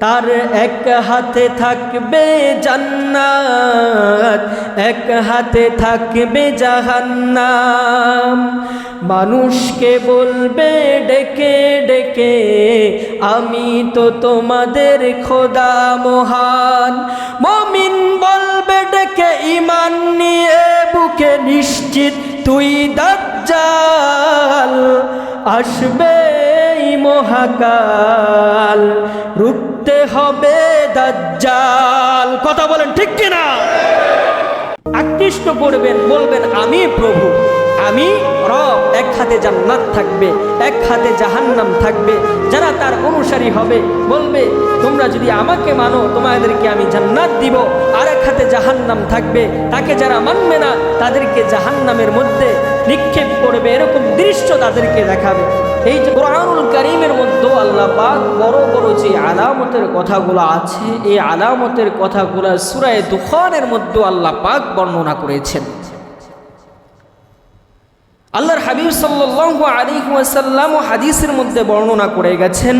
তার এক হাতে থাকবে জান্নাত, এক হাতে থাকবে জাহান্নাম। মানুষকে বলবে, ডেকে ডেকে, আমি তো তোমাদের খোদা মহান। মমিন বলবে, ডেকে ইমান নিয়ে বুকে নিশ্চিত তুই দাজ্জাল আসবে। মহাকাল, রুখতে হবে দাজ্জাল। কথা বলেন ঠিক কিনা? আকৃষ্ট করবেন, বলবেন, আমি প্রভু, আমি রব। এক হাতে জান্নাত থাকবে, এক হাতে জাহান্নাম থাকবে। যারা তার অনুসারী হবে, বলবে, তোমরা যদি আমাকে মানো, তোমাদেরকে আমি জান্নাত দিব। আর এক হাতে জাহান্নাম থাকবে, তাকে যারা মানবে না, তাদেরকে জাহান্নামের মধ্যে নিক্ষেপ করবে। এরকম দৃশ্য তাদেরকে দেখাবে। এই যে কোরআনুল করিমের মধ্যে আল্লাহ পাক বড় বড় যে আলামতের কথাগুলো আছে, এই আলামতের কথাগুলো সুরায় দুখানের মধ্যে আল্লাহ পাক বর্ণনা করেছেন। আল্লাহর হাবিব সাল্লাল্লাহু আলাইহি ওয়াসাল্লাম হাদিসের মধ্যে বর্ণনা করে গেছেন,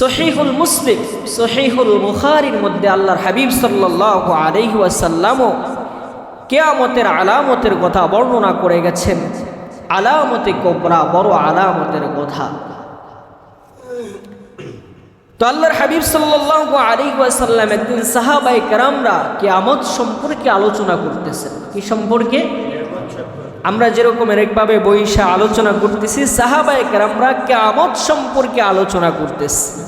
সহিহুল মুসলিম, সহিহুল বুখারীর মধ্যে আল্লাহর হাবিব সাল্লাল্লাহু আলাইহি ওয়াসাল্লামও কেয়ামতের আলামতের কথা বর্ণনা করে গেছেন। আলামতে কোবরা বড় আলামতের কথা। তো আল্লাহর হাবিব সাল্লাল্লাহু আলাইহি ওয়াসাল্লাম একদিন সাহাবাই কেরামরা কিয়ামত সম্পর্কে আলোচনা করতেছেন। কি সম্পর্কে? আমরা যেরকম একভাবে বৈশা আলোচনা করতেছি সাহাবাই কেরামরা কিয়ামত সম্পর্কে আলোচনা করতেছি।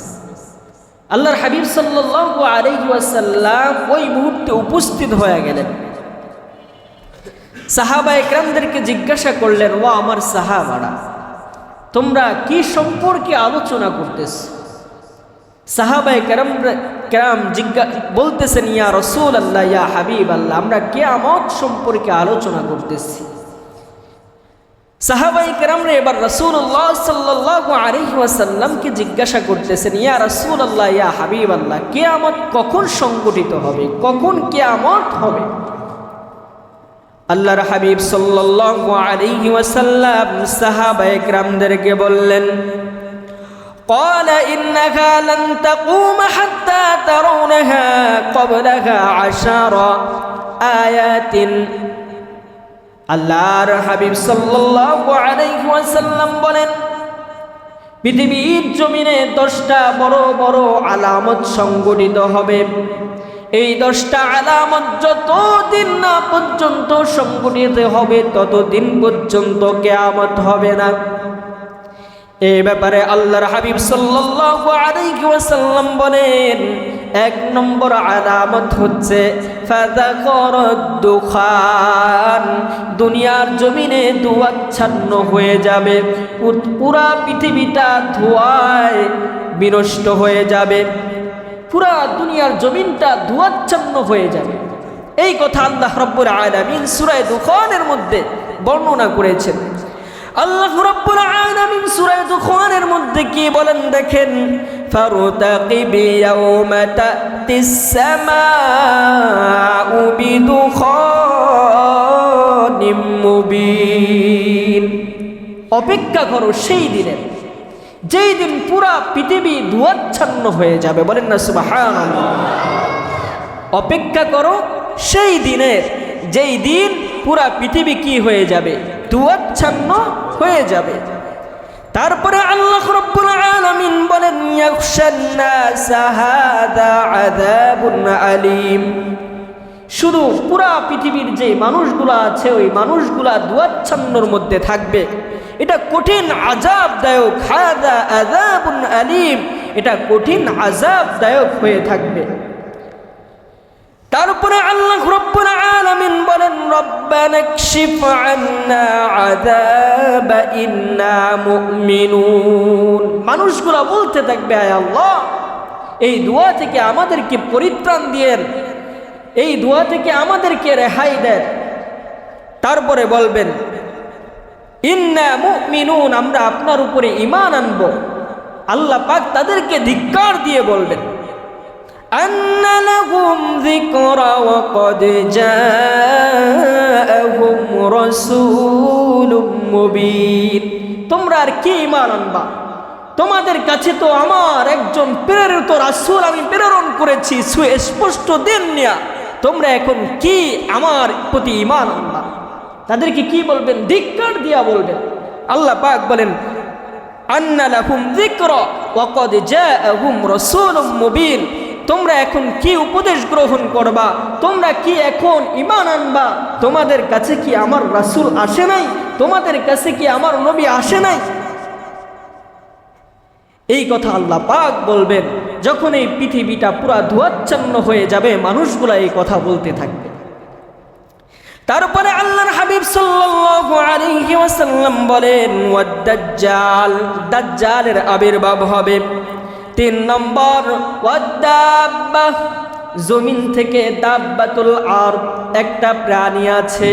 আল্লাহর হাবিব সাল্লাল্লাহু আলাইহি ওয়াসাল্লাম ওই মুহূর্তে উপস্থিত হয়ে গেলেন। সাহাবা একরামদেরকে জিজ্ঞাসা করলেন ও আমার সাহাবারা, তোমরা কি সম্পর্কে আলোচনা করতেছ? সাহাবা কেরাম কেরাম জিজ্ঞা, বলতেছেন, ইয়া রসুল আল্লাহ ইয়া হাবিব আল্লাহ আমরা কে কেয়ামত সম্পর্কে আলোচনা করতেছি। সাহাবাই কেরামরে এবার রসুল রসুল্লাহ সাল্লাহ আলহি ওয়াসাল্লামকে জিজ্ঞাসা করতেছেন, ইয়া রসুল আল্লাহ ইয়া হাবিব আল্লাহ কেয়ামত কখন সংগঠিত হবে? কখন কে কেয়ামত হবে? আল্লাহর হাবিব সাল্লাল্লাহু আলাইহি ওয়াসাল্লাম সাহাবা একরামদেরকে বললেন قال إنها لن تقوم حتى ترونها قبلها عشر آيات আল্লাহর হাবিব সাল্লাল্লাহু আলাইহি ওয়াসাল্লাম বলেন পৃথিবীর জমিনে দশটা বড় বড় আলামত সংগঠিত হবে এই দশটা আলামত যতদিন না পর্যন্ত সংগঠিত হবে, ততদিন পর্যন্ত কেয়ামত হবে না। এই ব্যাপারে আল্লাহর হাবিব সাল্লাল্লাহু আলাইহি ওয়াসাল্লাম বলেন, এক নম্বর আলামত হচ্ছে দুনিয়ার জমিনে দুয়াচ্ছন্ন হয়ে যাবে পুরা পৃথিবীটা ধোয়ায় বিনষ্ট হয়ে যাবে। পুরা দুনিয়ার জমিনটা ধোয়াচ্ছন্ন হয়ে যাবে। এই কথা আল্লাহ রব্বুর আলামিন সূরায়ে দুখানের মধ্যে বর্ণনা করেছেন। আল্লাহ রব্বুল আলামিন সূরা দুখানের মধ্যে কি বলেন দেখেন? ফারতাকিব ইয়াউমা তাতিস সামাউ বিদুখানিম মুবিন। অপেক্ষা করো সেই দিনের যেই দিন পুরা পৃথিবী ধুয়াচ্ছন্ন হয়ে যাবে, বলেন না, সুবহানাল্লাহ। অপেক্ষা করো, সেই দিনের, যেই দিন পুরা পৃথিবী কি হয়ে যাবে? দুয়াচ্ছন্ন হয়ে যাবে। তারপরে আল্লাহ রব্বুল আলামিন বলেন আলিম। শুধু পুরা পৃথিবীর যে মানুষগুলা আছে, ওই মানুষগুলা দুয়াচ্ছন্নর মধ্যে থাকবে। এটা কঠিন আজাবদায়ক হাদা আলিম, এটা কঠিন আজাবদায়ক হয়ে থাকবে। তারপরে আল্লাহ রব্বুল বলেন, রব্বানা মানুষগুলা বলতে থাকবে, আয় আল্লাহ, এই দোয়া থেকে আমাদেরকে পরিত্রাণ দিয়েন, এই দোয়া থেকে আমাদেরকে রেহাই দেন। তারপরে বলবেন ইন্না আমরা আপনার উপরে ইমান আনব। আল্লাহ পাক তাদেরকে ধিক্কার দিয়ে বলবেন তোমরা আর কি ইমান আনবা? তোমাদের কাছে তো আমার একজন প্রেরিত রাসুল আমি প্রেরণ করেছি, সুস্পষ্ট দিন তোমরা এখন কি আমার প্রতি ইমান আনবা? তাদেরকে কি বলবেন? ধিক্কার দিয়া বলবেন। আল্লাহ পাক বলেন তোমরা এখন কি উপদেশ গ্রহণ করবা? তোমরা কি এখন ইমান আনবা? তোমাদের কাছে কি আমার রাসূল আসে নাই? তোমাদের কাছে কি আমার নবী আসে নাই? এই কথা আল্লাহ পাক বলবেন, যখন এই পৃথিবীটা পুরা ধোয়াচ্ছন্ন হয়ে যাবে, মানুষগুলা এই কথা বলতে থাকবে। তারপরে আল্লাহর হাবিব সাল্লাম বলেন দাজ্জালের আবির্ভাব হবে। তিন নম্বর, ওয়াদ্দাব্বা, জমিন থেকে দাব্বাতুল আর একটা প্রাণী আছে।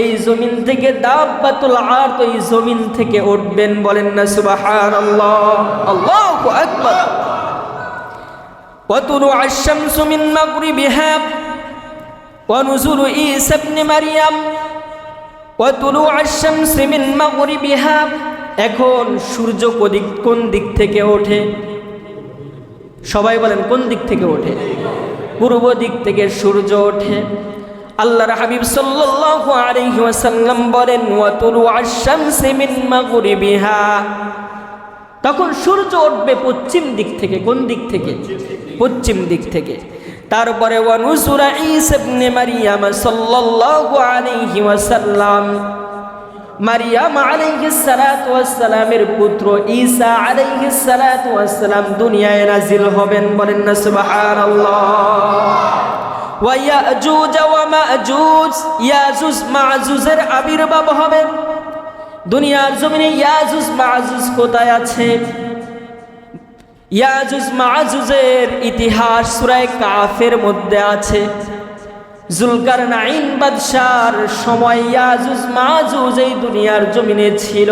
এই জমিন থেকে দাব্বাতুল আর তো এই জমিন থেকে উঠবেন। বলেন না, সুবহানাল্লাহ। আল্লাহ আকবার। ওয়া তুলু ونزول عيسى ابن مريم وطلوع الشمس من مغربها এখন সূর্য কোদিক কোন দিক থেকে ওঠে সবাই বলেন কোন দিক থেকে ওঠে পূর্ব দিক থেকে সূর্য ওঠে আল্লাহর হাবিব সাল্লাল্লাহু আলাইহি ওয়াসাল্লাম বলেন ওয়াতুলু আশ-শামসি মিন মাগরিবিহা তখন সূর্য উঠবে পশ্চিম দিক থেকে কোন দিক থেকে পশ্চিম দিক থেকে তারপরে ওয়ানুসুরা ঈসা ইবনে মারিয়াম সাল্লাল্লাহু আলাইহি ওয়াসাল্লাম। মারিয়াম আলাইহিস সালাতু ওয়াসসালামের পুত্র ঈসা আলাইহিস সালাতু দুনিয়ায় নাজিল হবেন বলেন না, সুবহানাল্লাহ। ওয়ায়াজুজ ওয়া মাজুজ, ইয়াজুজ মাজুজের আবির্ভাব হবে দুনিয়ার জমিনে ইয়াজুজ মাজুজ কোথায় আছে? ইয়াজুজ মাজুজের ইতিহাস সুরায় কাফের মধ্যে আছে। জুলকার নাইন বাদশার সময় ইয়াজুজ মাজুজ এই দুনিয়ার জমিনে ছিল।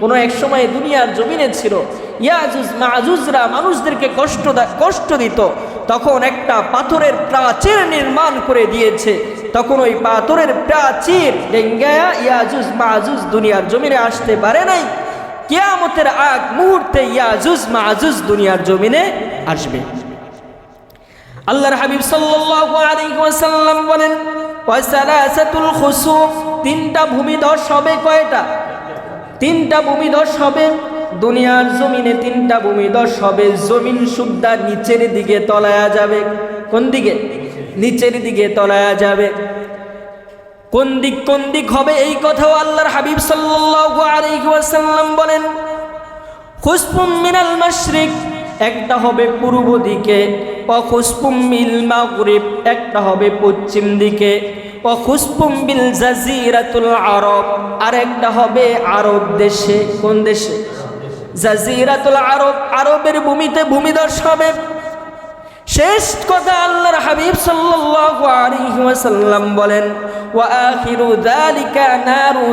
কোনো এক সময় দুনিয়ার জমিনে ছিল। ইয়াজুজ মাজুজরা মানুষদেরকে কষ্ট কষ্ট দিত। তখন একটা পাথরের প্রাচীর নির্মাণ করে দিয়েছে। তখন ওই পাথরের প্রাচীর ডেঙ্গায়া ইয়াজুজ মাজুজ দুনিয়ার জমিনে আসতে পারে নাই। কিয়ামতের আগ মুহূর্তে ইয়াজুজ মাজুজ দুনিয়ার জমিনে আসবে। আল্লাহর হাবিব ওয়াসাল্লাম বলেন, ওয়াসালাসাতুল খুসুম তিনটা হবে কয়টা? তিনটা ভূমি ভূমিধস হবে দুনিয়ার জমিনে, তিনটা ভূমিধস হবে জমিন সুদ্ধা নিচের দিকে তলায়া যাবে। কোন দিকে? নিচের দিকে তলায়া যাবে। কোন দিক কোন দিক হবে এই কথাও আল্লাহর হাবিব ওয়াসাল্লাম বলেন খুসপুম মিনাল মাশরিক, একটা হবে পূর্ব দিকে ও খুসপুম মিল মাগরিব, একটা হবে পশ্চিম দিকে ও খুসপুম বিল জাজিরাতুল আরব, আর একটা হবে আরব দেশে। কোন দেশে? জাজিরাতুল আরব, আরবের ভূমিতে ভূমিদর্শ হবে। শেষ কথা আল্লাহর হাবিব ওয়াসাল্লাম বলেন, ওয়া নারু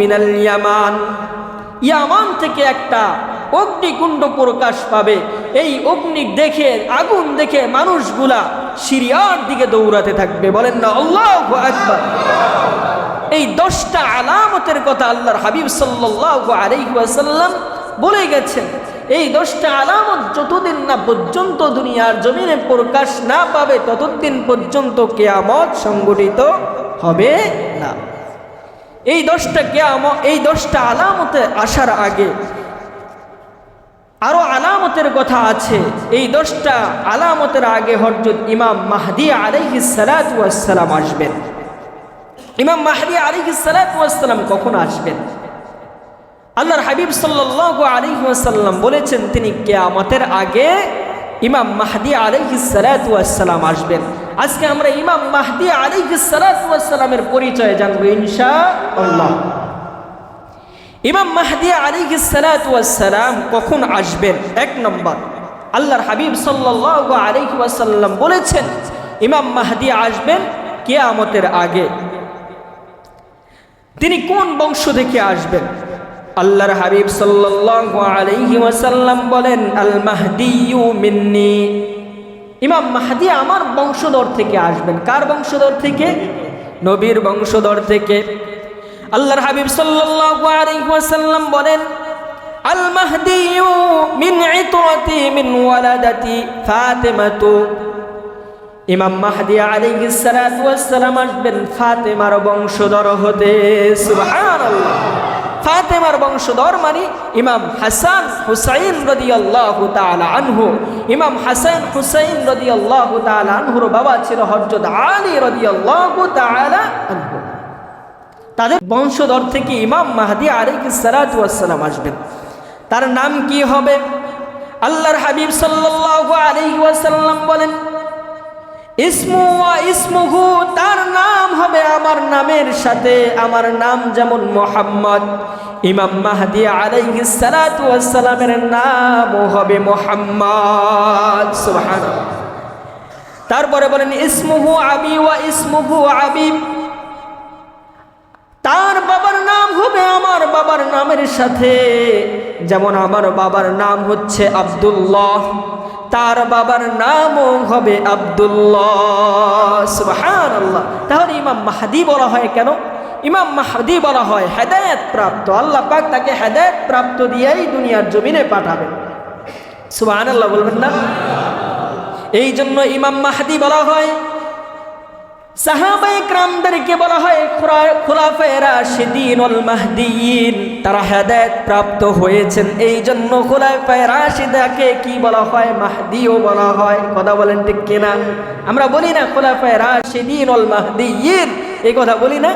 মিনাল ইয়ামান। ইয়ামান থেকে একটা অগ্নিকুণ্ড প্রকাশ পাবে। এই অগ্নি দেখে, আগুন দেখে মানুষগুলা সিরিয়ার দিকে দৌড়াতে থাকবে। বলেন না, আল্লাহু আকবার। এই দশটা আলামতের কথা আল্লাহর হাবিব সাল্লাল্লাহু আলাইহি ওয়াসাল্লাম বলে গেছেন। এই দশটা আলামত যতদিন না পর্যন্ত দুনিয়ার জমিনে প্রকাশ না পাবে, ততদিন পর্যন্ত কেয়ামত সংগঠিত হবে না। এই দশটা কেয়ামত, এই দশটা আলামতে আসার আগে আরও আলামতের কথা আছে। এই দশটা আলামতের আগে হরজত ইমাম মাহদি আলাইহি সালাম আসবেন। ইমাম মাহদি আলাইহি সালাম কখন আসবেন? আল্লাহর হাবিব সাল্লাল্লাহু আলাইহি ওয়াসাল্লাম বলেছেন, তিনি কিয়ামতের আগে ইমাম মাহদি আলাইহি সালাম আসবেন। আজকে আমরা ইমাম মাহদি আলাইহি সালামের পরিচয় জানব ইনশাআল্লাহ। ইমাম মাহদি আলাইহি সালাম কখন আসবেন? এক নম্বর, আল্লাহর হাবিব সাল্লাল্লাহু আলাইহি ওয়াসাল্লাম বলেছেন, ইমাম মাহদি আসবেন কিয়ামতের আগে। তিনি কোন বংশ থেকে আসবেন? আল্লাহর হাবিব সাল্লাল্লাহু আলাইহি বলেন আল মাহদিয়ু মিন্নি। ইমাম মাহদি আমার বংশধর থেকে আসবেন। কার বংশধর থেকে? নবীর বংশধর থেকে। আল্লাহর হাবিব সাল্লাল্লাহু আলাইহি ওয়াসাল্লাম বলেন আল মাহদি মিন ইতরাতি মিন ওয়ালাদাতি ফাতিমাতু। ইমাম মাহদি আলাইহিস সালাতু ওয়াস সালাম আসবেন, ফাতেমার বংশধর হতে। সুবহানাল্লাহ। ফাতেমার বংশধর মানে ইমাম হাসান হুসাইন রাদিয়াল্লাহু তাআলা আনহু। ইমাম হাসান হুসাইন রাদিয়াল্লাহু তাআলা আনহুর বাবা ছিল হযরত আলী রাদিয়াল্লাহু তাআলা আনহু। তাদের বংশধর থেকে ইমাম মাহদি আলাইহিস সালাতু ওয়াস সালাম আসবেন। তার নাম কি হবে? আল্লাহর হাবিব সাল্লাল্লাহু আলাইহি ওয়াসাল্লাম বলেন ইসমুহু, তার নাম হবে আমার নামের সাথে। আমার নাম যেমন মোহাম্মদ, ইমাম মাহাদি আলাইহিস সালাতু ওয়াস সালামের নামও হবে মোহাম্মদ। সুবহানাল্লাহ। তারপরে বলেন, ইসমুহু আবি ওয়া ইসমুহু আবিব। তার বাবার নাম হবে আমার বাবার নামের সাথে। যেমন আমার বাবার নাম হচ্ছে আব্দুল্লাহ, তার বাবার নামও হবে আব্দুল্লাহ। তাহলে ইমাম মাহাদি বলা হয় কেন? ইমাম মাহাদি বলা হয় হেদায়েত প্রাপ্ত। আল্লাহ পাক তাকে হেদায়েত প্রাপ্ত দিয়েই দুনিয়ার জমিনে পাঠাবেন। সুবহানাল্লাহ বলবেন না? এই জন্য ইমাম মাহাদি বলা হয় সাহাবায়ে ক্রামদেরকে বলা হয় খোলাফায়ে রাশিদিন ওয়াল মাহদিয়িন। তারা হেদায়েত প্রাপ্ত হয়েছেন। এই জন্য খোলাফায়ে রাশিদাকে কি বলা হয়? মাহদিও বলা হয়। কথা বলেন ঠিক কিনা? আমরা বলি না খোলাফায়ে রাশিদিন ওয়াল মাহদিয়িন। এই কথা বলি না।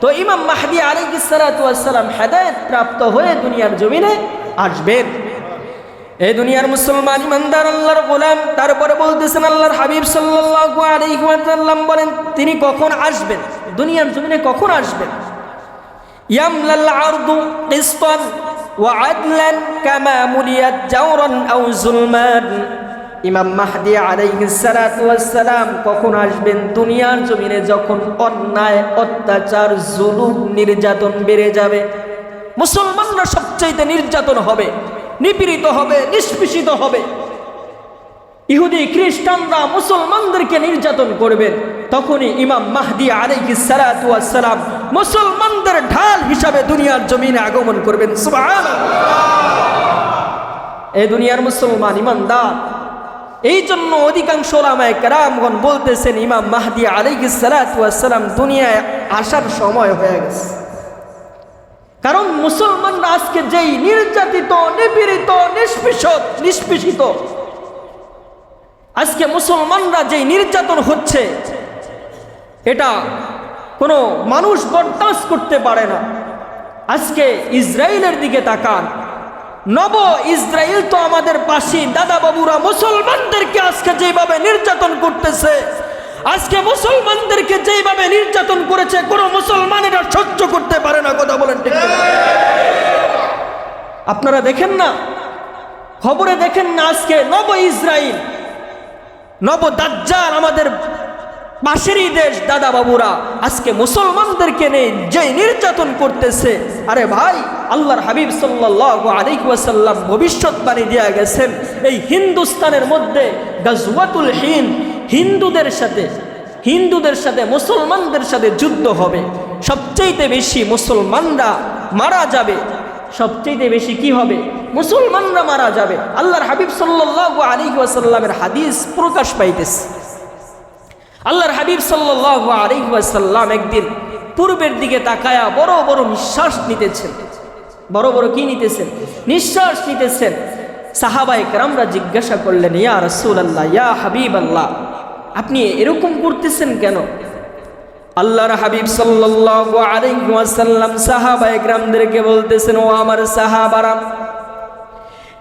তো ইমাম মাহদি আলাইহিস সালাতু ওয়াস সালাম হেদায়েত প্রাপ্ত হয়ে দুনিয়ার জমিনে আসবেন। এই দুনিয়ার মুসলমান ইমানদার, আল্লাহর গোলাম। তারপরে বলতেছেন আল্লাহর হাবিব আলাইহি বলেন, তিনি কখন আসবেন? দুনিয়ার জমিনে কখন আসবেন? যুলমান ইমাম কখন আসবেন? দুনিয়ার জমিনে যখন অন্যায়, অত্যাচার, জুলুম, নির্যাতন বেড়ে যাবে, মুসলমানরা সবচাইতে নির্যাতন হবে। নিপীড়িত হবে, নিষ্পেষিত হবে। ইহুদি খ্রিস্টানরা মুসলমানদেরকে নির্যাতন করবেন তখনই ইমাম মাহদি আলাইহি সালাম মুসলমানদের ঢাল হিসাবে দুনিয়ার জমিনে আগমন করবেন। এই দুনিয়ার মুসলমান ইমানদার। এই জন্য অধিকাংশ ওলামায় বলতেছেন, ইমাম মাহদি আলাইহি সালাতু সালাম দুনিয়ায় আসার সময় হয়ে গেছে। কারণ মুসলমানরা আজকে যেই নির্যাতিত, নিপীড়িত নিষ্পিষত নিষ্পিষিত, আজকে মুসলমানরা যেই নির্যাতন হচ্ছে, এটা কোনো মানুষ বরদাস্ত করতে পারে না। আজকে ইসরায়েলের দিকে তাকান। নব ইসরায়েল তো আমাদের পাশে দাদা বাবুরা মুসলমানদেরকে আজকে যেভাবে নির্যাতন করতেছে আজকে মুসলমানদেরকে যেভাবে নির্যাতন করেছে, কোন মুসলমান এটা সহ্য করতে পারে না, কথা বলেন আপনারা দেখেন না? খবরে দেখেন না আজকে নব ইসরায়েল নব দাজ্জাল আমাদের পাশেরই দেশ দাদা বাবুরা, আজকে মুসলমানদেরকে নেই যে নির্যাতন করতেছে, আরে ভাই, আল্লাহর হাবিব সাল্লাহ আলিকুয়াসাল্লাম ভবিষ্যৎবাণী দেওয়া গেছেন, এই হিন্দুস্তানের মধ্যে গাজওয়াতুল হিন্দ হিন্দুদের সাথে হিন্দুদের সাথে, মুসলমানদের সাথে যুদ্ধ হবে। সবচেয়ে বেশি মুসলমানরা মারা যাবে। সবচেয়ে বেশি কি হবে? মুসলমানরা মারা যাবে। আল্লাহর হাবিব সাল্লাহ আলী ওয়াসাল্লামের হাদিস প্রকাশ পাইতেছে। আল্লাহর হাবিব সাল্লাহ আলী ওয়াসাল্লাম একদিন পূর্বের দিকে তাকায়া বড় বড় নিঃশ্বাস নিতেছেন। বড় বড় কি নিতেছেন? নিঃশ্বাস নিতেছেন। সাহাবাই কারামরা জিজ্ঞাসা করলেন, ইয়া রসুল আল্লাহ ইয়া হাবিব আল্লাহ আপনি এরকম করতেছেন কেন? আল্লাহর হাবিব ওয়াসাল্লাম সাহাবা একরামদেরকে বলতেছেন, ও আমার সাহাবারা,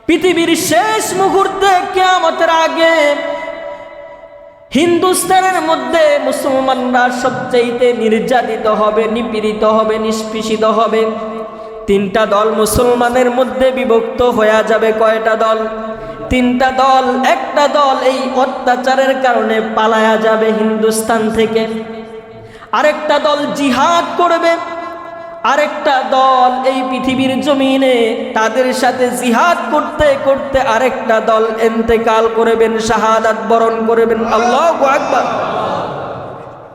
পৃথিবীর শেষ মুহূর্তে কিয়ামতের আগে হিন্দুস্তানের মধ্যে মুসলমানরা সবচাইতে নির্যাতিত হবে, নিপীড়িত হবে, নিষ্পেষিত হবে। তিনটা দল মুসলমানের মধ্যে বিভক্ত হয়ে যাবে, কয়টা দল? তিনটা দল, একটা দল এই অত্যাচারের কারণে পালায়া যাবে হিন্দুস্তান থেকে। আরেকটা দল জিহাদ করবে, আরেকটা দল এই পৃথিবীর জমিনে তাদের সাথে জিহাদ করতে করতে আরেকটা দল এন্তেকাল করবেন, শাহাদাত বরণ করবেন। আল্লাহ আকবার।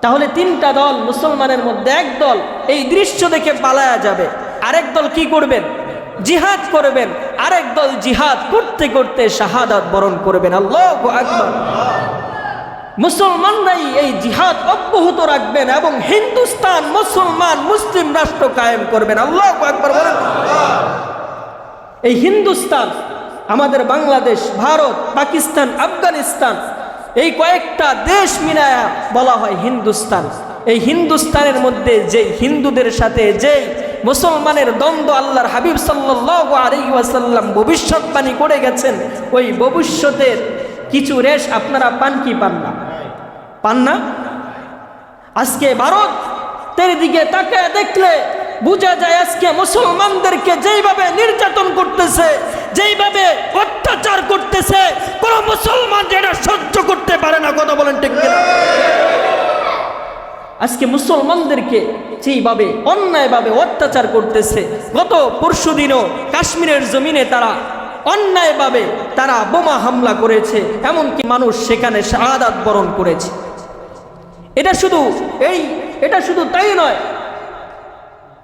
তাহলে তিনটা দল মুসলমানের মধ্যে এক দল, এই দৃশ্য দেখে পালায়া যাবে। আরেক দল কি করবেন? জিহাদ করবেন। আরেক দল জিহাদ করতে করতে শাহাদাত বরণ করবেন। আল্লাহ আকবার। মুসলমানরাই এই জিহাদ অব্যাহত রাখবেন এবং হিন্দুস্তান, মুসলমান, মুসলিম রাষ্ট্র কায়েম করবেন। আল্লাহ আকবর বলেন। এই হিন্দুস্তান, আমাদের বাংলাদেশ, ভারত, পাকিস্তান, আফগানিস্তান, এই কয়েকটা দেশ মিলায়া বলা হয় হিন্দুস্তান। এই হিন্দুস্তানের মধ্যে যে হিন্দুদের সাথে যেই মুসলমানের দ্বন্দ্ব আল্লাহর হাবিব সাল্লাহ আলহিহাসাল্লাম ভবিষ্যৎবাণী করে গেছেন, ওই ভবিষ্যতের কিছু রেশ আপনারা পান কি পান না? পান না? আজকে ভারতের দিকে তাকে দেখলে বোঝা যায় আজকে মুসলমানদেরকে যেইভাবে নির্যাতন করতেছে, যেইভাবে অত্যাচার করতেছে, কোন মুসলমান যেটা সহ্য করতে পারে না, কথা বলেন ঠিক আজকে মুসলমানদেরকে যেইভাবে অন্যায়ভাবে অত্যাচার করতেছে, গত পরশু দিনও কাশ্মীরের জমিনে তারা অন্যায়ভাবে তারা বোমা হামলা করেছে, এমনকি মানুষ সেখানে শাহাদাত বরণ করেছে। এটা শুধু এই, এটা শুধু তাই নয়,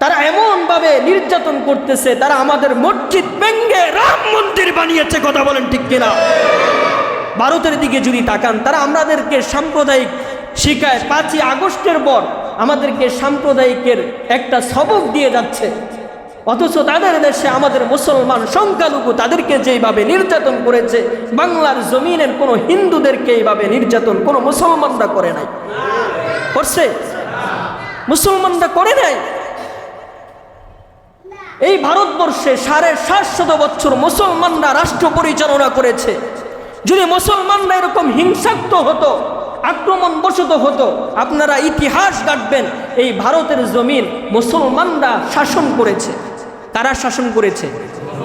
তারা এমনভাবে নির্যাতন করতেছে, তারা আমাদের মসজিদ ভেঙ্গে রাম মন্দির বানিয়েছে, কথা বলেন ঠিক কিনা? ভারতের দিকে যদি তাকান, তারা আমাদেরকে সাম্প্রদায়িক শিকায় পাঁচই আগস্টের পর আমাদেরকে সাম্প্রদায়িকের একটা সবক দিয়ে যাচ্ছে। অথচ তাদের দেশে আমাদের মুসলমান সংখ্যালঘু তাদেরকে যেইভাবে নির্যাতন করেছে, বাংলার জমিনের কোনো হিন্দুদেরকে এইভাবে নির্যাতন কোনো মুসলমানরা করে নাই। করছে? মুসলমানরা করে নাই? এই ভারতবর্ষে সাড়ে সাতশত বছর মুসলমানরা রাষ্ট্র পরিচালনা করেছে। যদি মুসলমানরা এরকম হিংসাত্মক হতো আক্রমণ বশত হতো। আপনারা ইতিহাস কাটবেন এই ভারতের জমিন মুসলমানরা শাসন করেছে। কারা শাসন করেছে?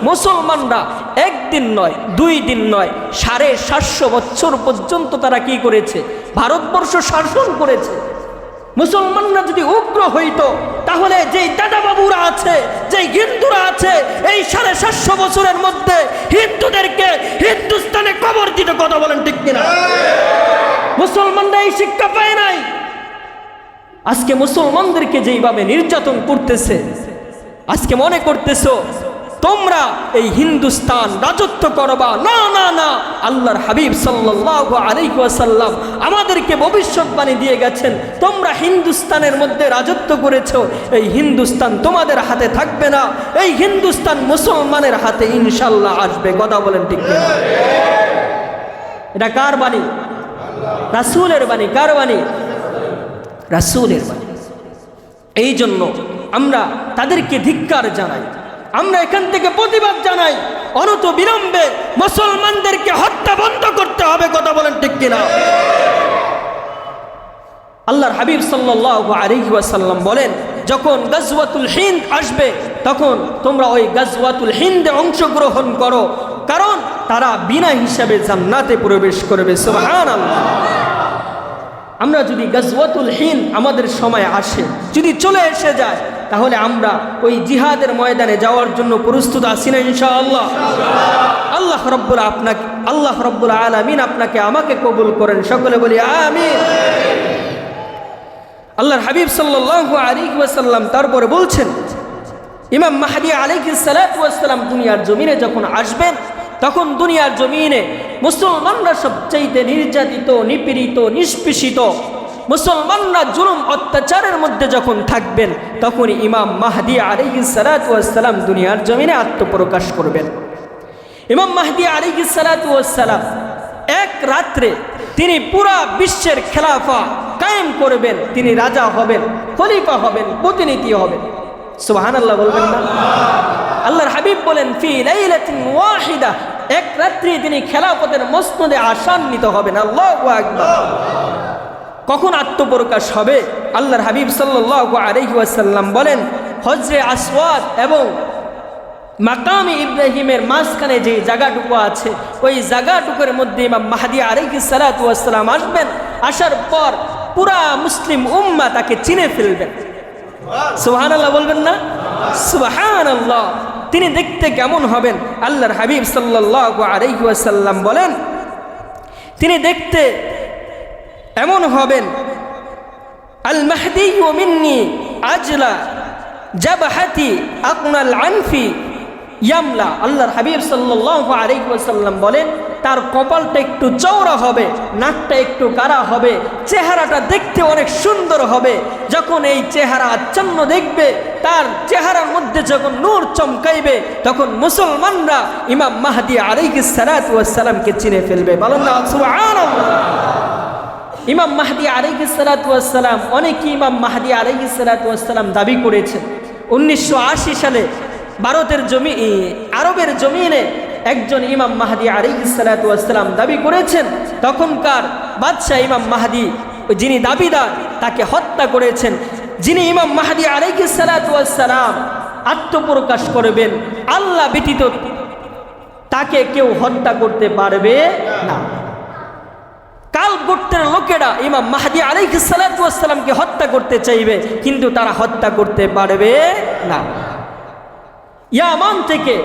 মুসলমানরা একদিন নয়, দুই দিন নয়, সাড়ে সাতশো বছর পর্যন্ত তারা কি করেছে? ভারতবর্ষ শাসন করেছে। মুসলমানরা যদি উগ্র হইতো, তাহলে যেই দাদাবাবুরা আছে, যেই হিন্দুরা আছে, এই সাড়ে সাতশো বছরের মধ্যে হিন্দুদেরকে হিন্দুস্তানে কবর দিতে কথা বলেন ঠিক কিনা? মুসলমানরা এই শিক্ষা পায় নাই। আজকে মুসলমানদেরকে যেইভাবে নির্যাতন করতেছে, আজকে মনে করতেছো, তোমরা এই হিন্দুস্তান রাজত্ব করবা না না না, আল্লাহর হাবিব সাল্লাহ আলাইসাল্লাম আমাদেরকে ভবিষ্যৎবাণী দিয়ে গেছেন, তোমরা হিন্দুস্তানের মধ্যে রাজত্ব করেছ, এই হিন্দুস্তান তোমাদের হাতে থাকবে না, এই হিন্দুস্তান মুসলমানের হাতে ইনশাল্লাহ আসবে, কথা বলেন ঠিক এটা কার বাণী? রাসুলের বাণী, কার বাণী? রাসুলের বাণী। এই জন্য আমরা তাদেরকে ধিক্কার জানাই। আমরা এখান থেকে প্রতিবাদ জানাই। অনত বিলম্বে মুসলমানদেরকে হত্যা বন্ধ করতে হবে, কথা বলেন ঠিক কিনা? আল্লাহর হাবিব সাল্লাহ আলিহাসাল্লাম বলেন, যখন গজওয়াতুল হিন্দ আসবে, তখন তোমরা ওই গজওয়াতুল হিন্দে অংশগ্রহণ করো। কারণ তারা বিনা হিসাবে জান্নাতে প্রবেশ করবে সুবহান আল্লাহ আমরা যদি গজওয়াতুল হিন আমাদের সময় আসে, যদি চলে এসে যায়, তাহলে আমরা ওই জিহাদের ময়দানে যাওয়ার জন্য প্রস্তুত আছি না ইনশাআল্লাহ। আল্লাহ রব্বুল আপনাকে আল্লাহ রব্বুল আলমিন আপনাকে আমাকে কবুল করেন। সকলে বলি আমিন। আল্লাহর হাবিব সাল্লাহ আলী ওয়াসাল্লাম তারপরে বলছেন, ইমাম মাহাদি আলিক সালাতাম দুনিয়ার জমিনে যখন আসবেন তখন দুনিয়ার জমিনে মুসলমানরা সবচাইতে নির্যাতিত, নিপীড়িত, নিষ্পেষিত। মুসলমানরা জুলুম, অত্যাচারের মধ্যে যখন থাকবেন তখন ইমাম মাহাদি আলিক সালাতাম দুনিয়ার জমিনে আত্মপ্রকাশ করবেন। ইমাম মাহদি আলিক সালাতাম এক রাত্রে তিনি পুরা বিশ্বের খেলাফা কায়েম করবেন, তিনি রাজা হবেন, খলিফা হবেন, প্রতিনিধি হবেন। সুবাহান আল্লাহ বলবেন না? আল্লাহর হাবিব বলেন, ফি লাইলাতিন ওয়াহিদা এক রাত্রি তিনি খেলাফতের মসনদে আসান্বিত হবেন। আল্লাহ কখন আত্মপ্রকাশ হবে? আল্লাহর হাবিব সাল্লাহ আলহি ওয়াসাল্লাম বলেন, হজরে আসওয়াদ এবং মাকামি ইব্রাহিমের মাঝখানে যে জায়গাটুকু আছে, ওই জায়গাটুকুর মধ্যে ইমাম মাহাদি আলাইহি সালাতাম আসবেন। আসার পর পুরা মুসলিম উম্মা তাকে চিনে ফেলবেন। সুহান আল্লাহ বলবেন না? সুহান আল্লাহ তিনি দেখতে কেমন হবেন? আল্লাহর হাবিব সাল্লাহ আলাইহি ওয়াসাল্লাম বলেন, তিনি দেখতে এমন হবেন আল মাহদি মিন্নি আজলা জাবাহাতি আকনাল আনফি ইয়ামলা, আল্লাহর হাবিব সাল্লাল্লাহু আলাইহি ওয়াসাল্লাম বলেন, তার কপালটা একটু চওড়া হবে, নাকটা একটু কারা হবে, চেহারাটা দেখতে অনেক সুন্দর হবে। যখন এই চেহারা আচ্ছন্ন দেখবে, তার চেহারার মধ্যে যখন নূর চমকাইবে, তখন মুসলমানরা ইমাম মাহাদি আলাইহিস সালাতু ওয়াস সালামকে চিনে ফেলবে। না ইমাম মাহদি আলাইহিসালাম অনেকে ইমাম মাহাদি মাহদি আলাইহিসালাম দাবি করেছেন। উনিশশো আশি সালে ভারতের জমি, আরবের জমিনে একজন ইমাম মাহদি আলাইহিসালাম দাবি করেছেন, তখনকার বাদশাহ ইমাম মাহদি, যিনি দাবিদার, তাকে হত্যা করেছেন। যিনি ইমাম মাহদি আলাইহিসালাম আত্মপ্রকাশ করবেন, আল্লাহ ব্যতীত তাকে কেউ হত্যা করতে পারবে না। কাল গোত্রের লোকেরা ইমাম মাহাদি আলাইহি সালাতামকে হত্যা করতে চাইবে, কিন্তু তারা হত্যা করতে পারবে না। ইয়ামান থেকে,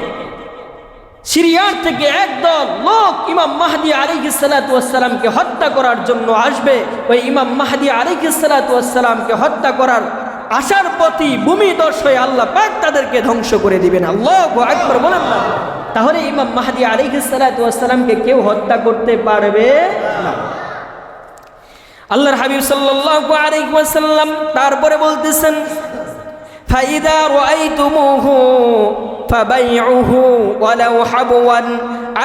সিরিয়ার থেকে একদল লোক ইমাম মাহাদি আলাইহি সালাতামকে হত্যা করার জন্য আসবে। ওই ইমাম মাহাদি আলাইহি সালাতামকে হত্যা করার আসার প্রতি ভূমি দর্শ হয়ে আল্লাহ পাক তাদেরকে ধ্বংস করে দিবেন। আল্লাহ একবার বলেন না। তাহলে ইমাম মাহাদি আলাইহি সালাতামকে কেউ হত্যা করতে পারবে না। আল্লাহর হাবিব সাল্লাল্লাহু আলাইহি ওয়াসাল্লাম তারপরে বলতেছেন ফাইদা রাআইতুমুহু ফাবাইউহু ওয়ালাউ হাবওয়ান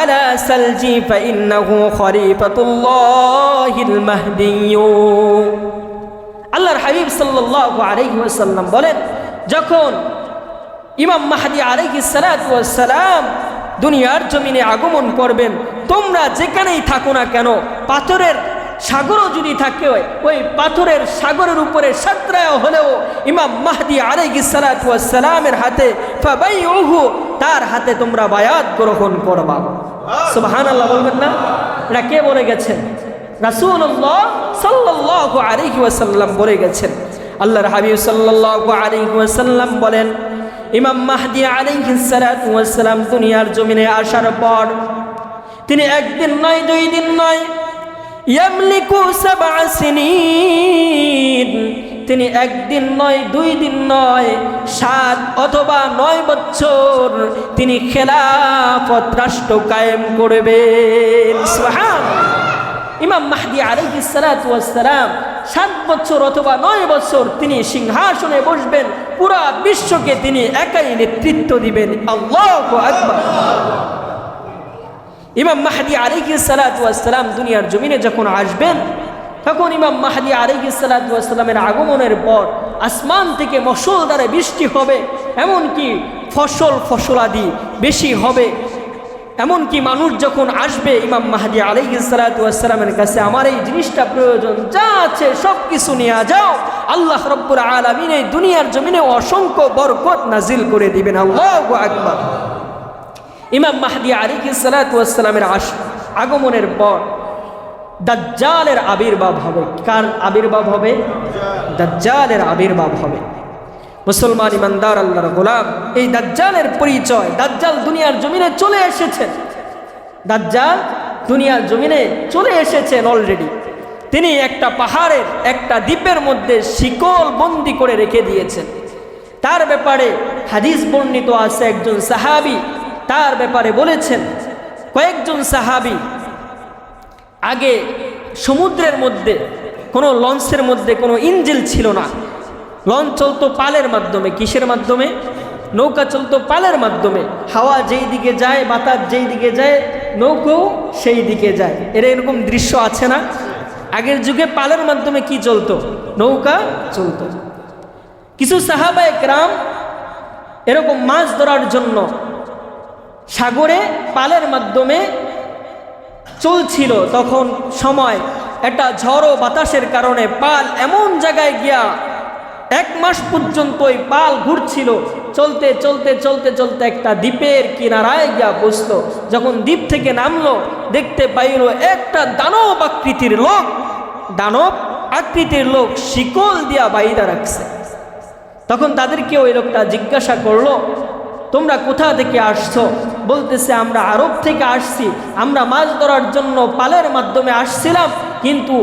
আলা সালজি ফাইন্নাহু খলিফাতুল্লাহিল মাহদিয়্যু আল্লাহর হাবিব সাল্লাল্লাহু আলাইহি ওয়াসাল্লাম বলেন, যখন ইমাম মাহাদি আলাইহিস সালাতু সালাম দুনিয়ার জমিনে আগমন করবেন, তোমরা যেখানেই থাকো না কেন, পাথরের সাগরও যদি থাকে, ওই পাথরের সাগরের উপরে সাঁতরায় হলেও ইমাম মাহদি আলাইহি সালাতু ওয়াস সালামের হাতে তার হাতে তোমরা বায়াত গ্রহণ করবা। সুবহানাল্লাহ বলবেন না? এটা কে বলে গেছেন? বলে গেছেন। আল্লাহর বলেন, ইমাম জমিনে পর, তিনি একদিন নয়, দুই দিন নয় ইয়ামলিকু সাবআ সিনিন। তিনি একদিন নয়, দুই দিন নয়, সাত অথবা নয় বছর তিনি খেলাফত রাষ্ট্র কায়েম করবেন। ইমাম মাহদি ওয়াস সালাম সাত বছর অথবা নয় বছর তিনি সিংহাসনে বসবেন, পুরা বিশ্বকে তিনি একাই নেতৃত্ব দিবেন। আল্লাহু ইমাম মাহাদি আলিহি সালাতাম দুনিয়ার জমিনে যখন আসবেন, তখন ইমাম মাহাদি আলিহি সালাতামের আগমনের পর আসমান থেকে মশলদারে বৃষ্টি হবে, এমনকি ফসল ফসলাদি বেশি হবে। এমনকি মানুষ যখন আসবে ইমাম মাহাদি আলিহি সালাতামের কাছে, আমার এই জিনিসটা প্রয়োজন, যা আছে সব কিছু নিয়ে যাও। আল্লাহ রব্বুর আলমিন এই দুনিয়ার জমিনে অসংখ্য বরকত নাজিল করে দিবেন। আল্লাহ আকবার। ইমাম মাহদি আলিকি সালাতামের আস আগমনের পর দাজ্জালের আবির্ভাব হবে। কার আবির্ভাব হবে? দাজ্জালের আবির্ভাব হবে। মুসলমান ইমানদার, আল্লাহর গোলাম, এই দাজ্জালের পরিচয় দাজ্জাল দুনিয়ার জমিনে চলে এসেছেন। দাজ্জাল দুনিয়ার জমিনে চলে এসেছেন অলরেডি তিনি একটা পাহাড়ের, একটা দ্বীপের মধ্যে শিকল বন্দি করে রেখে দিয়েছেন। তার ব্যাপারে হাদিস বর্ণিত আছে একজন সাহাবি তার ব্যাপারে বলেছেন, কয়েকজন সাহাবি আগে সমুদ্রের মধ্যে, কোনো লঞ্চের মধ্যে কোনো ইঞ্জিল ছিল না। লঞ্চ চলতো পালের মাধ্যমে, কিসের মাধ্যমে? নৌকা চলতো পালের মাধ্যমে। হাওয়া যেই দিকে যায়, বাতাস যেই দিকে যায়, নৌকো সেই দিকে যায়। এর এরকম দৃশ্য আছে না? আগের যুগে পালের মাধ্যমে কি চলতো? নৌকা চলতো। কিছু সাহাবা একরাম এরকম মাছ ধরার জন্য সাগরে পালের মাধ্যমে চলছিল তখন সময়। একটা ঝড়ো বাতাসের কারণে পাল এমন জায়গায় গিয়া এক মাস পর্যন্ত ওই পাল ঘুরছিল। চলতে চলতে চলতে চলতে একটা দ্বীপের কিনারায় গিয়া বসল। যখন দ্বীপ থেকে নামলো, দেখতে পাইল একটা দানব আকৃতির লোক। দানব আকৃতির লোক শিকল দিয়া বাইদা রাখছে। তখন তাদেরকে ওই লোকটা জিজ্ঞাসা করল তোমরা কোথা থেকে আসছো? বলতেছে, আমরা আরব থেকে আসছি। আমরা মাছ ধরার জন্য পালের মাধ্যমে আসছিলাম, কিন্তু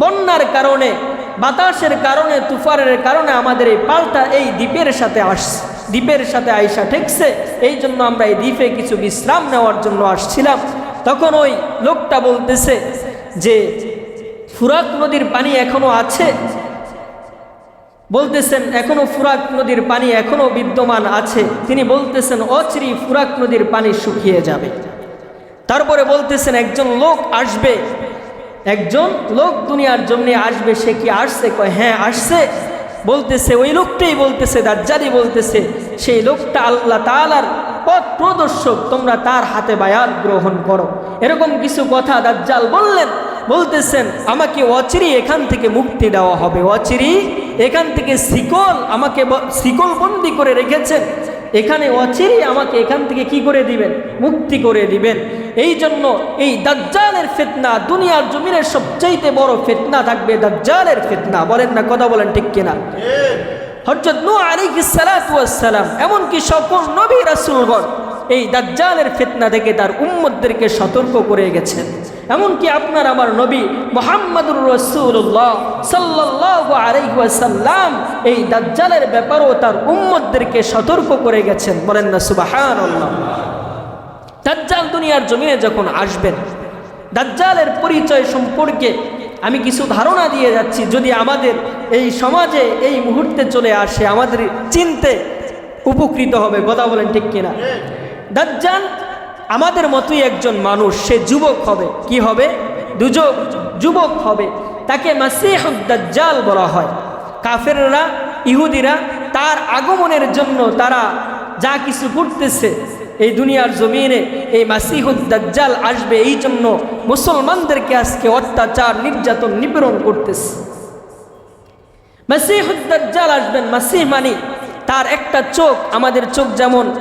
বন্যার কারণে, বাতাসের কারণে তুফারের কারণে আমাদের এই পালটা এই দ্বীপের সাথে আসছে দ্বীপের সাথে আইসা ঠেকছে। এই জন্য আমরা এই দ্বীপে কিছু বিশ্রাম নেওয়ার জন্য আসছিলাম। তখন ওই লোকটা বলতেছে যে ফুরাত নদীর পানি এখনও আছে? বলতেছেন, এখনও ফুরাক নদীর পানি এখনও বিদ্যমান আছে। তিনি বলতেছেন অচিরি ফুরাক নদীর পানি শুকিয়ে যাবে। তারপরে বলতেছেন, একজন লোক আসবে। একজন লোক দুনিয়ার জন্য আসবে, সে কি আসছে? কয় হ্যাঁ আসছে। বলতেছে, ওই লোকটাই বলতেছে দাজ্জালি বলতেছে, সেই লোকটা আল্লাহ তালার পথ প্রদর্শক, তোমরা তার হাতে বায়াত গ্রহণ করো। এরকম কিছু কথা দাজ্জাল বললেন। বলতেছেন, আমাকে অচিরি এখান থেকে মুক্তি দেওয়া হবে অচিরি এখান থেকে শিকল আমাকে শিকল বন্দি করে রেখেছেন। এখানে অচিরি আমাকে এখান থেকে কি করে দিবেন? মুক্তি করে দিবেন। এই জন্য এই দাজ্জালের ফেতনা দুনিয়ার জমিনের সবচাইতে বড় ফেতনা থাকবে দাজ্জালের ফেতনা। বলেন না, কথা বলেন ঠিক কিনা? হজরত সালাতু ওয়াস সালাম এমনকি সকল নবী রাসূলগণ এই দাজ্জালের ফেতনা থেকে তার উম্মতদেরকে সতর্ক করে গেছেন। এমনকি আপনার আমার নবী মোহাম্মদুর রসুল্লাহ সাল্লাল্লাহু আলাইহি ওয়াসাল্লাম এই দাজ্জালের ব্যাপারেও তার উম্মতদেরকে সতর্ক করে গেছেন। বলেন না, সুবহানাল্লাহ। দাজ্জাল দুনিয়ার জমিনে যখন আসবেন, দাজ্জালের পরিচয় সম্পর্কে আমি কিছু ধারণা দিয়ে যাচ্ছি। যদি আমাদের এই সমাজে এই মুহূর্তে চলে আসে, আমাদের চিনতে উপকৃত হবে। কথা বলেন ঠিক কিনা? দাজ্জাল আমাদের মতোই একজন মানুষ, সে যুবক হবে। কি হবে? দুজক যুবক হবে। তাকে মাসিহুদ্দাজ্জাল বলা হয়। কাফেররা, ইহুদিরা তার আগমনের জন্য তারা যা কিছু করতেছে এই দুনিয়ার জমিনে এই মাসিহুদ্দাজ্জাল আসবে এই জন্য মুসলমানদেরকে আজকে অত্যাচার, নির্যাতন, নিপীড়ন করতেছে। মাসিহুদ্দাজ্জাল আসবেন। মাসিহ মানি তার একটা চোখ, আমাদের চোখ যেমন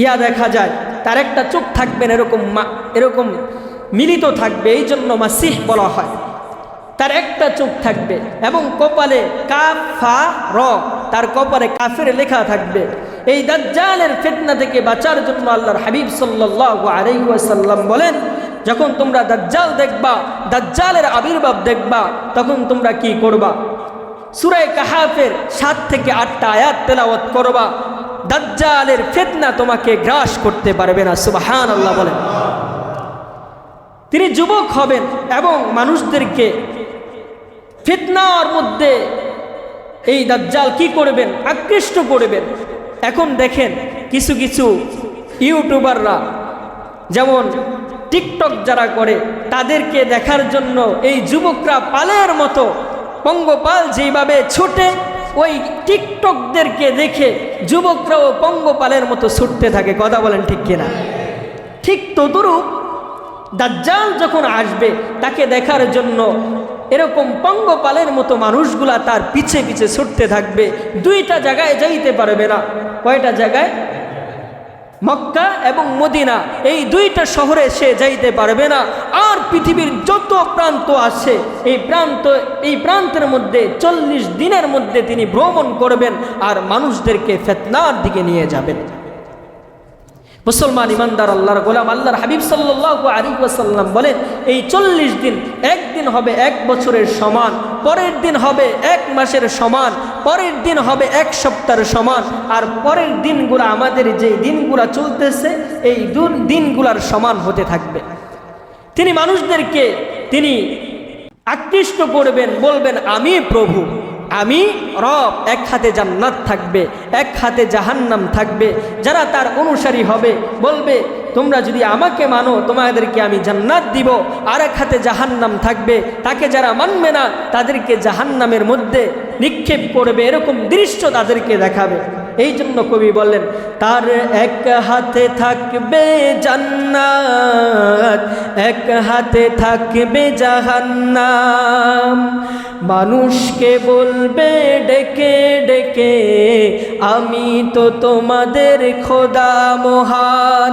ইয়া দেখা যায়, তার একটা চোখ থাকবেন এরকম এরকম মিলিত থাকবে, এই জন্য মাসিহ বলা হয়। তার একটা চোখ থাকবে এবং কপালে কাফা র তার কপালে কাফের লেখা থাকবে। এই দাজ্জালের ফিতনা থেকে বাঁচার জন্য আল্লাহর হাবিব ওয়াসাল্লাম বলেন, যখন তোমরা দাজ্জাল দেখবা, দাজ্জালের আবির্ভাব দেখবা, তখন তোমরা কি করবা? সুরায় কাহাফের সাত থেকে আটটা আয়াত তেলাওয়াত করবা দাজ্জালের ফিতনা তোমাকে গ্রাস করতে পারবে না সুবাহান আল্লাহ বলেন। তিনি যুবক হবেন এবং মানুষদেরকে ফিতনার মধ্যে এই দাজ্জাল কি করবেন? আকৃষ্ট করবেন। এখন দেখেন কিছু কিছু ইউটিউবাররা যেমন টিকটক যারা করে, তাদেরকে দেখার জন্য এই যুবকরা পালের মতো, পঙ্গপাল যেভাবে ছুটে ওই টিকটকদেরকে দেখে যুবকরাও পঙ্গপালের মতো ছুটতে থাকে, কথা বলেন ঠিক কিনা? ঠিক তদুরূপ দাজ্জাল যখন আসবে, তাকে দেখার জন্য এরকম পঙ্গপালের মতো মানুষগুলা তার পিছে পিছে ছুটতে থাকবে। দুইটা জায়গায় যাইতে পারবে না। কয়টা জায়গায়? মক্কা এবং মদিনা, এই দুইটা শহরে সে যাইতে পারবে না। আর পৃথিবীর যত প্রান্ত আছে, এই প্রান্ত, এই প্রান্তের মধ্যে চল্লিশ দিনের মধ্যে তিনি ভ্রমণ করবেন আর মানুষদেরকে ফেতনার দিকে নিয়ে যাবেন। মুসলমান ইমানদার আল্লাহর গোলাম, আল্লাহর হাবিব সাল্লাহ আলী ওয়াসাল্লাম বলেন, এই চল্লিশ দিন একদিন হবে এক বছরের সমান, পরের দিন হবে এক মাসের সমান, পরের দিন হবে এক সপ্তাহের সমান, আর পরের দিনগুলো আমাদের যে দিনগুলো চলতেছে, এই দুন- দিনগুলার সমান হতে থাকবে। তিনি মানুষদেরকে, তিনি আকৃষ্ট করবেন, বলবেন, আমি প্রভু। আমি রব, এক হাতে জান্নাত থাকবে, এক হাতে জাহান্নাম থাকবে। যারা তার অনুসারী হবে, বলবে, তোমরা যদি আমাকে মানো, তোমাদেরকে আমি জান্নাত দিব। আর এক হাতে জাহান্নাম থাকবে, তাকে যারা মানবে না, তাদেরকে জাহান্নামের মধ্যে নিক্ষেপ করবে। এরকম দৃশ্য তাদেরকে দেখাবে। এই জন্য কবি বললেন, তার এক হাতে থাকবে জান্নাত, এক হাতে থাকবে জাহান্নাম। মানুষকে বলবে, ডেকে ডেকে, আমি তো তোমাদের খোদা মহান।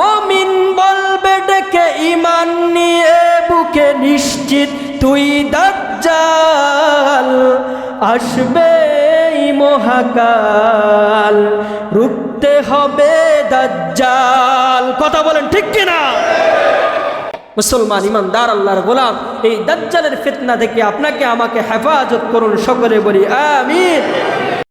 মমিন বলবে, ডেকে ইমান নিয়ে বুকে নিশ্চিত, তুই দাজ্জাল, আসবে মহাকাল, রুখতে হবে দাজ্জাল। কথা বলেন ঠিক কিনা? মুসলমান ইমানদার, আল্লাহর গোলাম, এই দাজ্জালের ফিতনা থেকে আপনাকে আমাকে হেফাজত করুন, সকলে বলি, আমিন।